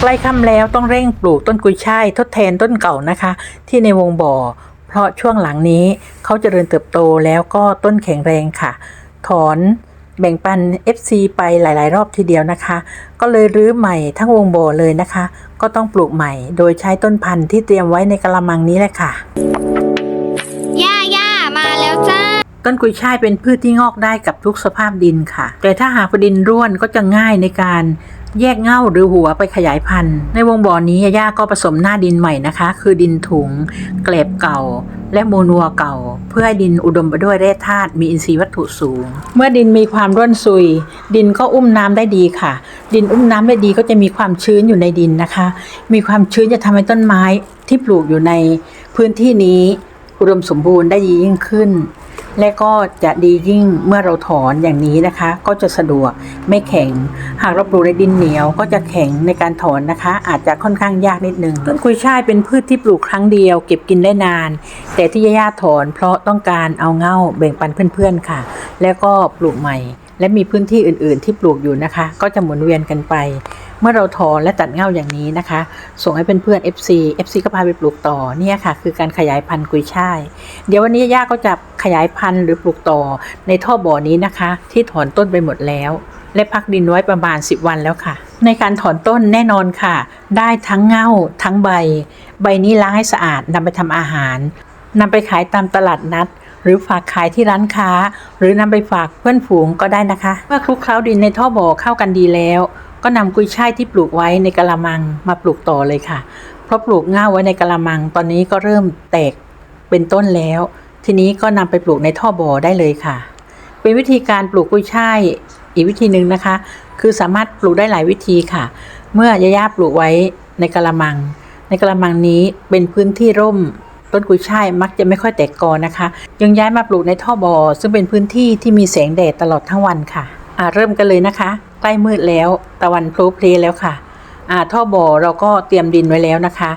ใกล้ค่ำแล้วต้องเร่งปลูกต้นกุยช่ายทดแทนต้นเก่านะคะ ที่ในวงบ่อ เพราะช่วงหลังนี้เขาเจริญเติบโตแล้วก็ต้นแข็งแรงค่ะ ถอนแบ่งปัน FC ไปหลาย ๆ รอบทีเดียวนะคะ ก็เลยรื้อใหม่ทั้งวงบ่อเลยนะคะ ก็ต้องปลูกใหม่ โดยใช้ต้นพันธุ์ที่เตรียมไว้ในกระมังนี้แหละค่ะย่าย่ามาแล้วจ้าต้นกุยช่ายเป็นพืชที่งอกได้กับทุกสภาพดินค่ะ แต่ถ้าหากดินร่วนก็จะง่ายในการ แยกเง่าหรือหัวไปขยายพันธุ์ ในวงบ่อนี้ย่าก็ผสมหน้าดินใหม่นะคะ คือดินถุง เกล็บเก่า และโมนัวเก่า เพื่อให้ดินอุดมไปด้วยแร่ธาตุมีอินทรีย์วัตถุสูง เมื่อดินมีความร่วนซุย ดินก็อุ้มน้ำได้ดีค่ะ ดินอุ้มน้ำได้ดีก็จะมีความชื้นอยู่ในดินนะคะ มีความชื้นจะทำให้ต้นไม้ที่ปลูกอยู่ในพื้นที่นี้อุดมสมบูรณ์ได้ดียิ่งขึ้น และก็จะดียิ่งเมื่อเราถอนอย่างนี้นะคะ ก็จะสะดวกไม่แข็ง หากเราปลูกในดินเหนียว ก็จะแข็งในการถอนนะคะ อาจจะค่อนข้างยากนิดนึงต้นกุยช่ายเป็นพืชที่ปลูกครั้งเดียว เก็บกินได้นาน แต่ที่ย่าถอนเพราะต้องการเอาเง่าแบ่งปันเพื่อนๆค่ะ แล้วก็ปลูกใหม่ และมีพื้นที่อื่นๆ ที่ปลูกอยู่นะคะ ก็จะหมุนเวียนกันไป เมื่อเราถอนและตัดเง่าอย่างนี้นะคะ ส่งให้เพื่อนๆ FC FC ก็พาไปปลูกต่อเนี่ยค่ะ คือการขยายพันธุ์กุยช่าย เดี๋ยววันนี้ย่าก็จะขยายพันธุ์หรือปลูกต่อในท่อบ่อนี้นะคะ ที่ถอนต้นไปหมดแล้ว และพักดินไว้ประมาณ 10 วันแล้วค่ะ ในการถอนต้นแน่นอนค่ะ ได้ทั้งเง่าทั้งใบ ใบนี้ล้างให้สะอาดนำไปทำอาหารนำไปขายตามตลาดนัดหรือฝากขายที่ร้านค้า หรือนำไปฝากเพื่อนฝูงก็ได้นะคะ เมื่อคลุกเคล้าดินในท่อบ่อเข้ากันดีแล้ว ก็นำกุยช่ายที่ปลูกไว้ในกระมังมาปลูกต่อเลยค่ะ เพราะปลูกง่าไว้ในกระมัง ตอนนี้ก็เริ่มแตกเป็นต้นแล้ว ทีนี้ก็นำไปปลูกในท่อบ่อได้เลยค่ะ เป็นวิธีการปลูกกุยช่ายอีกวิธีหนึ่งนะคะ คือสามารถปลูกได้หลายวิธีค่ะ เมื่อยาย่าปลูกไว้ในกระมัง ในกระมังนี้เป็นพื้นที่ร่มต้นกุยช่ายมักจะไม่ค่อยแตกกอนะคะ ยังย้ายมาปลูกในท่อบอ่อซึ่งเป็นพื้นที่ที่มีแสงแดดตลอดทั้งวันค่ะอ่าเริ่มกันเลยนะคะ ล้มืดแล้ว ตะวันโผล่เพลแล้วค่ะ อ่าท่อบ่อเราก็เตรียมดินไว้แล้วนะคะ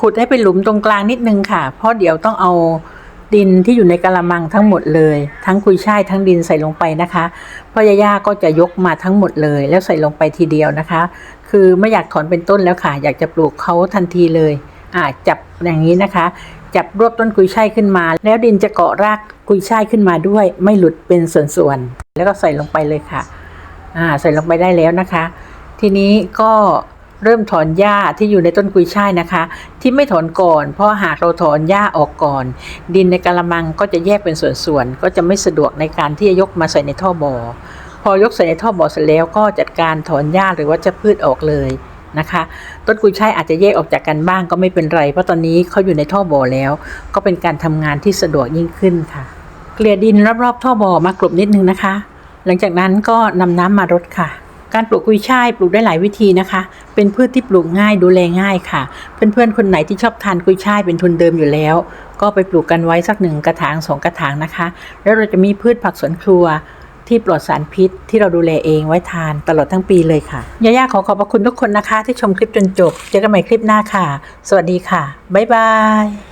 ขุดให้เป็นหลุมตรงกลางนิดนึงค่ะ เพราะเดี๋ยวต้องเอาดินที่อยู่ในกระมังทั้งหมดเลย ทั้งกุยช่ายทั้งดินใส่ลงไปนะคะเพราะย่าๆก็จะยกมาทั้งหมดเลย แล้วใส่ลงไปทีเดียวนะคะ คือไม่อยากถอนเป็นต้นแล้วค่ะ อยากจะปลูกเขาทันทีเลยอ่าจับอย่างนี้นะคะ จับรวบต้นกุยช่ายขึ้นมา แล้วดินจะเกาะรากกุยช่ายขึ้นมาด้วย ไม่หลุดเป็นส่วนๆแล้วก็ใส่ลงไปเลยค่ะ อ่าใส่ลงไปได้แล้วนะคะ ทีนี้ก็เริ่มถอนหญ้าที่อยู่ในต้นกุยช่ายนะคะ ที่ไม่ถอนก่อน เพราะหากเราถอนหญ้าออกก่อน ดินในกระมังก็จะแยกเป็นส่วนๆก็จะไม่สะดวกในการที่จะยกมาใส่ในท่อบ่อพอยกใส่ในท่อบ่อเสร็จแล้วก็จัดการถอนหญ้าหรือว่าจะพืชออกเลยนะคะ ต้นกุยช่ายอาจจะแยกออกจากกันบ้างก็ไม่เป็นไรเพราะตอนนี้เขาอยู่ในท่อบ่อแล้ว ก็เป็นการทำงานที่สะดวกยิ่งขึ้นค่ะ เกลี่ยดินรอบๆท่อบ่อมากลบนิดนึงนะคะ หลังจากนั้นก็นำน้ำมารดค่ะ การปลูกกุยช่ายปลูกได้หลายวิธีนะคะ เป็นพืชที่ปลูกง่ายดูแลง่ายค่ะ เพื่อนๆคนไหนที่ชอบทานกุยช่ายเป็นทุนเดิมอยู่แล้ว ก็ไปปลูกกันไว้สักหนึ่งกระถางสองกระถางนะคะ แล้วเราจะมีพืชผักสวนครัวที่ปลอดสารพิษที่เราดูแลเองไว้ทานตลอดทั้งปีเลยค่ะ ย่าๆขอขอบพระคุณทุกคนนะคะ ที่ชมคลิปจนจบ เจอกันใหม่คลิปหน้าค่ะ สวัสดีค่ะ บ๊ายบาย